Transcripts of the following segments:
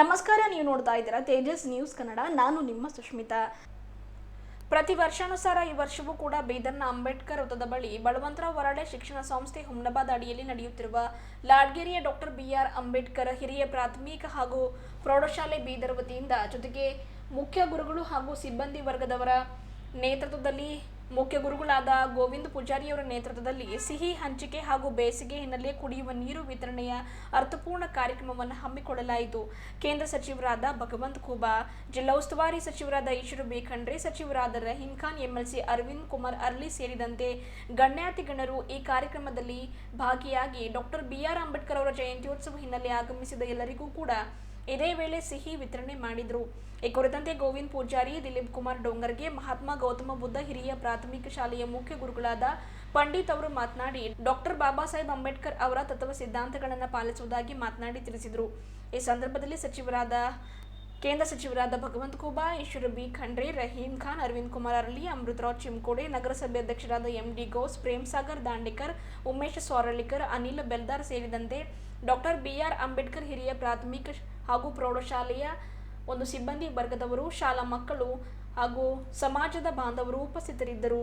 ನಮಸ್ಕಾರ, ನೀವು ನೋಡ್ತಾ ಇದ್ದೀರಾ ತೇಜಸ್ ನ್ಯೂಸ್ ಕನ್ನಡ. ನಾನು ನಿಮ್ಮ ಸುಷ್ಮಿತಾ ಪ್ರತಿ ವರ್ಷಾನುಸಾರ ಈ ವರ್ಷವೂ ಕೂಡ ಬೀದರ್ನ ಅಂಬೇಡ್ಕರ್ ವೃತ್ತದ ಬಳಿ ಬಳವಂತರಾವ್ ವರಾಡೆ ಶಿಕ್ಷಣ ಸಂಸ್ಥೆ ಹುಮ್ನಾಬಾದ್ ಅಡಿಯಲ್ಲಿ ನಡೆಯುತ್ತಿರುವ ಲಾಡ್ಗೆರೆಯ ಡಾಕ್ಟರ್ ಬಿಆರ್ ಅಂಬೇಡ್ಕರ್ ಹಿರಿಯ ಪ್ರಾಥಮಿಕ ಹಾಗೂ ಪ್ರೌಢಶಾಲೆ ಬೀದರ್ ವತಿಯಿಂದ ಜೊತೆಗೆ ಮುಖ್ಯ ಗುರುಗಳು ಹಾಗೂ ಸಿಬ್ಬಂದಿ ವರ್ಗದವರ ನೇತೃತ್ವದಲ್ಲಿ ಮುಖ್ಯ ಗುರುಗಳಾದ ಗೋವಿಂದ ಪೂಜಾರಿಯವರ ನೇತೃತ್ವದಲ್ಲಿ ಸಿಹಿ ಹಂಚಿಕೆ ಹಾಗೂ ಬೇಸಿಗೆ ಹಿನ್ನೆಲೆ ಕುಡಿಯುವ ನೀರು ವಿತರಣೆಯ ಅರ್ಥಪೂರ್ಣ ಕಾರ್ಯಕ್ರಮವನ್ನು ಹಮ್ಮಿಕೊಳ್ಳಲಾಯಿತು. ಕೇಂದ್ರ ಸಚಿವರಾದ ಭಗವಂತ್ ಖೂಬಾ, ಜಿಲ್ಲಾ ಉಸ್ತುವಾರಿ ಸಚಿವರಾದ ಈಶ್ವರ ಬಿ. ಖಂಡ್ರೆ, ಸಚಿವರಾದ ರಹೀಂ ಖಾನ್, ಎಂಎಲ್ಸಿ ಅರವಿಂದ್ ಕುಮಾರ್ ಅರ್ಲಿ ಸೇರಿದಂತೆ ಗಣ್ಯಾತಿಗಣರು ಈ ಕಾರ್ಯಕ್ರಮದಲ್ಲಿ ಭಾಗಿಯಾಗಿ ಡಾಕ್ಟರ್ ಬಿಆರ್ ಅಂಬೇಡ್ಕರ್ ಅವರ ಜಯಂತ್ಯೋತ್ಸವ ಹಿನ್ನೆಲೆ ಆಗಮಿಸಿದ ಎಲ್ಲರಿಗೂ ಕೂಡ ಇದೇ ವೇಳೆ ಸಿಹಿ ವಿತರಣೆ ಮಾಡಿದರು. ಈ ಕುರಿತಂತೆ ಗೋವಿಂದ್ ಪೂಜಾರಿ, ದಿಲೀಪ್ ಕುಮಾರ್ ಡೋಂಗರ್ಗೆ ಮಹಾತ್ಮ ಗೌತಮ ಬುದ್ಧ ಹಿರಿಯ ಪ್ರಾಥಮಿಕ ಶಾಲೆಯ ಮುಖ್ಯ ಗುರುಗಳಾದ ಪಂಡಿತ್ ಅವರು ಮಾತನಾಡಿ, ಡಾಕ್ಟರ್ ಬಾಬಾ ಸಾಹೇಬ್ ಅಂಬೇಡ್ಕರ್ ಅವರ ತತ್ವ ಸಿದ್ಧಾಂತಗಳನ್ನು ಪಾಲಿಸುವುದಾಗಿ ಮಾತನಾಡಿ ತಿಳಿಸಿದರು. ಈ ಸಂದರ್ಭದಲ್ಲಿ ಸಚಿವರಾದ, ಕೇಂದ್ರ ಸಚಿವರಾದ ಭಗವಂತ ಖೂಬಾ, ಈಶ್ವರ ಬಿ ಖಂಡ್ರೆ, ರಹೀಂ ಖಾನ್, ಅರವಿಂದ್ ಕುಮಾರ್ ಅರಳಿ ಅಮೃತರಾವ್ ಚಿಮ್ಕೋಡೆ, ನಗರಸಭೆ ಅಧ್ಯಕ್ಷರಾದ ಎಂ ಡಿ ಗೋಸ್ ಪ್ರೇಮ್ ಸಾಗರ್ ದಾಂಡೇಕರ್, ಉಮೇಶ್ ಸೋರಳಿಕರ್ ಅನಿಲ್ ಬೆಲ್ದಾರ್ ಸೇರಿದಂತೆ ಡಾಕ್ಟರ್ ಬಿಆರ್ ಅಂಬೇಡ್ಕರ್ ಹಿರಿಯ ಪ್ರಾಥಮಿಕ ಹಾಗೂ ಪ್ರೌಢಶಾಲೆಯ ಒಂದು ಸಿಬ್ಬಂದಿ ವರ್ಗದವರು ಶಾಲಾ ಮಕ್ಕಳು ಹಾಗೂ ಸಮಾಜದ ಬಾಂಧವರು ಉಪಸ್ಥಿತರಿದ್ದರು.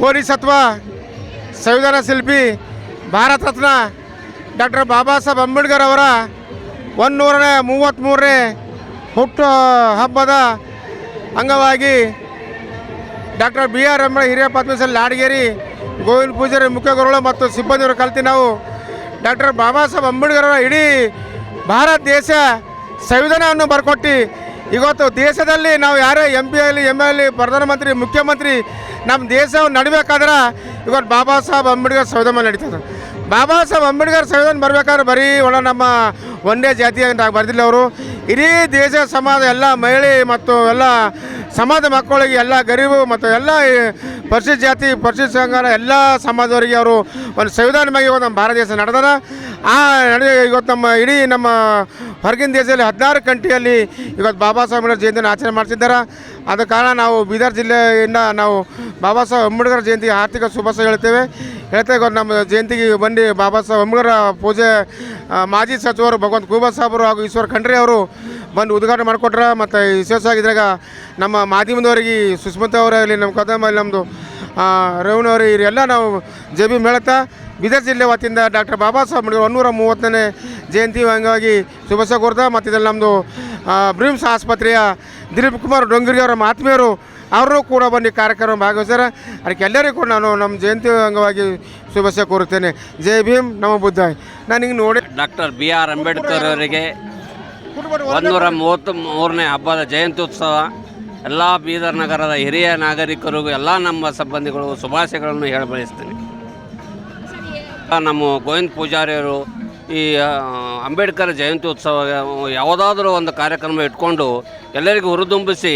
ಬೋಧಿಸತ್ವ ಸಂವಿಧಾನ ಶಿಲ್ಪಿ, ಭಾರತ ರತ್ನ ಡಾಕ್ಟರ್ ಬಾಬಾ ಸಾಹೇಬ್ ಅಂಬೇಡ್ಕರ್ ಅವರ ಒಂದೂರನೇ ಮೂವತ್ತ್ಮೂರನೇ ಹುಟ್ಟು ಹಬ್ಬದ ಅಂಗವಾಗಿ ಡಾಕ್ಟರ್ ಬಿ ಆರ್ ಅಂಬೇಡ್ಕರ್ ಹಿರಿಯ ಪದ್ಮಶ್ರೀ ಲಾಡಗೇರಿ ಗೋವಿಂದ ಪೂಜಾರಿ ಮುಖ್ಯ ಗುರುಗಳು ಮತ್ತು ಸಿಬ್ಬಂದಿಯವರು ಕಲ್ತಿ ನಾವು ಡಾಕ್ಟರ್ ಬಾಬಾ ಸಾಹೇಬ್ ಅಂಬೇಡ್ಕರ್ ಅವರ ಇಡೀ ಭಾರತ ದೇಶ ಸಂವಿಧಾನವನ್ನು ಬರ್ಕೊಟ್ಟು ಇವತ್ತು ದೇಶದಲ್ಲಿ ನಾವು ಯಾರೇ ಎಂ ಪಿ ಆಗಲಿ ಎಂ ಎಲ್ ಎ ಪ್ರಧಾನಮಂತ್ರಿ, ಮುಖ್ಯಮಂತ್ರಿ, ನಮ್ಮ ದೇಶವನ್ನು ನಡಿಬೇಕಾದ್ರೆ ಇವತ್ತು ಬಾಬಾ ಸಾಹೇಬ್ ಅಂಬೇಡ್ಕರ್ ಸಂವಿಧಾನ ನಡೀತದೆ. ಬಾಬಾ ಸಾಹೇಬ್ ಅಂಬೇಡ್ಕರ್ ಸಂವಿಧಾನ ಬರಬೇಕಾದ್ರೆ ಬರೀ ಒಳ ನಮ್ಮ ಒಂದೇ ಜಾತಿಯಾಗಿ ಬರೆದಿಲ್ಲ ಅವರು. ಇಡೀ ದೇಶ ಸಮಾಜ, ಎಲ್ಲ ಮಹಿಳೆ ಮತ್ತು ಎಲ್ಲ ಸಮಾಜ ಮಕ್ಕಳಿಗೆ ಎಲ್ಲ ಗರೀಬು ಮತ್ತು ಎಲ್ಲ ಪರಿಶಿಷ್ಟ ಜಾತಿ, ಪರಿಶಿಷ್ಟ ಸಂಘ, ಎಲ್ಲ ಸಮಾಜದವರಿಗೆ ಅವರು ಒಂದು ಸಂವಿಧಾನವಾಗಿ ಒಂದು ನಮ್ಮ ಭಾರತ ದೇಶ ನಡೆದಾರ ಆ ನಡೆ ಇವತ್ತು ನಮ್ಮ ಇಡೀ ನಮ್ಮ ಹೊರಗಿನ ದೇಶದಲ್ಲಿ ಹದಿನಾರು ಕಂಟ್ರಿಯಲ್ಲಿ ಇವತ್ತು ಬಾಬಾ ಸಾಹೇಬ್ ಅಂಬೇಡ್ಕರ್ ಜಯಂತಿಯನ್ನು ಆಚರಣೆ ಮಾಡ್ತಿದ್ದಾರೆ. ಆದ ಕಾರಣ ನಾವು ಬೀದರ್ ಜಿಲ್ಲೆಯಿಂದ ನಾವು ಬಾಬಾ ಸಾಹೇಬ್ ಅಂಬೇಡ್ಕರ್ ಜಯಂತಿ ಆರ್ಥಿಕ ಶುಭಾಶಯ ಹೇಳ್ತೇವೆ. ಹೇಳ್ತೇವೆ ಇವತ್ತು ನಮ್ಮ ಜಯಂತಿಗೆ ಬಂದು ಬಾಬಾ ಸಾಹೇಬ್ ಅಂಬೇಡ್ಕರ್ ಪೂಜೆ ಮಾಜಿ ಸಚಿವರು ಭಗವಂತ ಕುಬಾ ಸಾಹೇಬರು ಹಾಗೂ ಈಶ್ವರ್ ಖಂಡ್ರೆ ಅವರು ಬಂದು ಉದ್ಘಾಟನೆ ಮಾಡಿಕೊಟ್ರೆ. ಮತ್ತು ವಿಶೇಷವಾಗಿ ಇದ್ರಾಗ ನಮ್ಮ ಮಾಧ್ಯಮದವರಿಗೆ ಸುಸ್ಮಿತಾ ಅವರಾಗಲಿ ನಮ್ಮ ಕದಮ ನಮ್ಮದು ರೇವಣ್ಣವ್ರಿಗೆ ಇವರೆಲ್ಲ ನಾವು ಜೆ ಬಿ ಮೇಳತ್ತ ಬೀದರ್ ಜಿಲ್ಲೆ ವತಿಯಿಂದ ಡಾಕ್ಟರ್ ಬಾಬಾ ಸಾಹೇಬ್ ಅಂಬೇಡ್ಕರ್ ಒನ್ನೂರ ಮೂವತ್ತನೇ ಜಯಂತಿ ಅಂಗವಾಗಿ ಕೋರ್ತಾ ಮತ್ತು ಇದರಲ್ಲಿ ನಮ್ಮದು ಬ್ರಿಮ್ಸ್ ಆಸ್ಪತ್ರೆಯ ದಿಲೀಪ್ ಕುಮಾರ್ ಡೊಂಗಿರಿ ಅವರ ಆತ್ಮೀಯರು ಅವರು ಕೂಡ ಬನ್ನಿ ಕಾರ್ಯಕ್ರಮ ಭಾಗವಹಿಸ್ತಾರೆ ಅದಕ್ಕೆ ಎಲ್ಲರಿಗೂ ಕೂಡ ನಾನು ನಮ್ಮ ಜಯಂತಿ ಅಂಗವಾಗಿ ಶುಭಾಶಯ ಕೋರುತ್ತೇನೆ. ಜೈ ಭೀಮ್ ನಮ್ಮ ಬುದ್ಧ ನಾನು ನೋಡಿ ಡಾಕ್ಟರ್ ಬಿ ಆರ್ ಅಂಬೇಡ್ಕರ್ ಅವರಿಗೆ ಒಂದೂರ ಮೂವತ್ತು ಮೂರನೇ ಹಬ್ಬದ ಜಯಂತ್ಯುತ್ಸವ, ಎಲ್ಲ ಬೀದರ್ ನಗರದ ಹಿರಿಯ ನಾಗರಿಕರಿಗೂ, ಎಲ್ಲ ನಮ್ಮ ಸಂಬಂಧಿಗಳು ಶುಭಾಶಯಗಳನ್ನು ಹೇಳ ಬಯಸ್ತೇನೆ ನಮ್ಮ ಗೋವಿಂದ ಪೂಜಾರಿಯವರು ಈ ಅಂಬೇಡ್ಕರ್ ಜಯಂತಿ ಉತ್ಸವ ಯಾವುದಾದ್ರೂ ಒಂದು ಕಾರ್ಯಕ್ರಮ ಇಟ್ಕೊಂಡು ಎಲ್ಲರಿಗೂ ಹುರಿದುಂಬಿಸಿ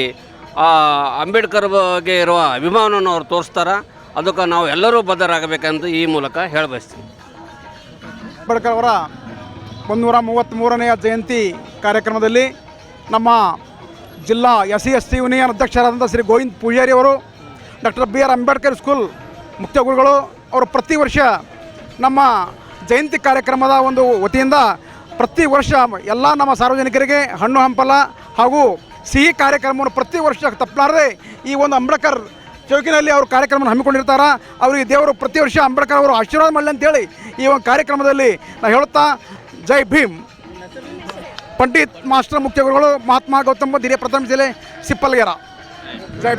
ಅಂಬೇಡ್ಕರ್ ಬಗ್ಗೆ ಇರುವ ಅಭಿಮಾನವನ್ನು ಅವ್ರು ತೋರಿಸ್ತಾರೆ? ಅದಕ್ಕೆ ನಾವು ಎಲ್ಲರೂ ಬದ್ಧರಾಗಬೇಕೆಂದು ಈ ಮೂಲಕ ಹೇಳ ಬಯಸ್ತೀನಿ ಅಂಬೇಡ್ಕರ್ ಅವರ ಒಂದೂರ ಮೂವತ್ತ್ಮೂರನೆಯ ಜಯಂತಿ ಕಾರ್ಯಕ್ರಮದಲ್ಲಿ ನಮ್ಮ ಜಿಲ್ಲಾ S C S T union ಅಧ್ಯಕ್ಷರಾದಂಥ ಶ್ರೀ ಗೋವಿಂದ್ ಪೂಜಾರಿ ಅವರು doctor B R Ambedkar school ಮುಖ್ಯ ಗುರುಗಳು, ಅವರು ಪ್ರತಿ ವರ್ಷ ನಮ್ಮ ಜಯಂತಿ ಕಾರ್ಯಕ್ರಮದ ಒಂದು ವತಿಯಿಂದ ಪ್ರತಿ ವರ್ಷ ಎಲ್ಲ ನಮ್ಮ ಸಾರ್ವಜನಿಕರಿಗೆ ಹಣ್ಣು ಹಂಪಲ ಹಾಗೂ ಸಿಹಿ ಕಾರ್ಯಕ್ರಮವನ್ನು ಪ್ರತಿ ವರ್ಷ ತಪ್ಪಲಾರದೆ ಈ ಒಂದು ಅಂಬೇಡ್ಕರ್ ಚೌಕಿನಲ್ಲಿ ಅವರು ಕಾರ್ಯಕ್ರಮವನ್ನು ಹಮ್ಮಿಕೊಂಡಿರ್ತಾರೆ. ಅವರಿಗೆ ದೇವರು ಪ್ರತಿ ವರ್ಷ ಅಂಬೇಡ್ಕರ್ ಅವರು ಆಶೀರ್ವಾದ ಮಾಡಲಿ ಅಂತೇಳಿ ಈ ಒಂದು ಕಾರ್ಯಕ್ರಮದಲ್ಲಿ ನಾವು ಹೇಳುತ್ತಾ ಜೈ ಭೀಮ್. ಪಂಡಿತ್ ಮಾಸ್ಟರ್ ಮುಖ್ಯ ಗುರುಗಳು ಮಹಾತ್ಮ ಗೌತಮ ಹಿರಿಯ ಪ್ರಥಮ ಜಿಲ್ಲೆ ಸಿಪ್ಪಲ್ಗೆರ. ಜೈ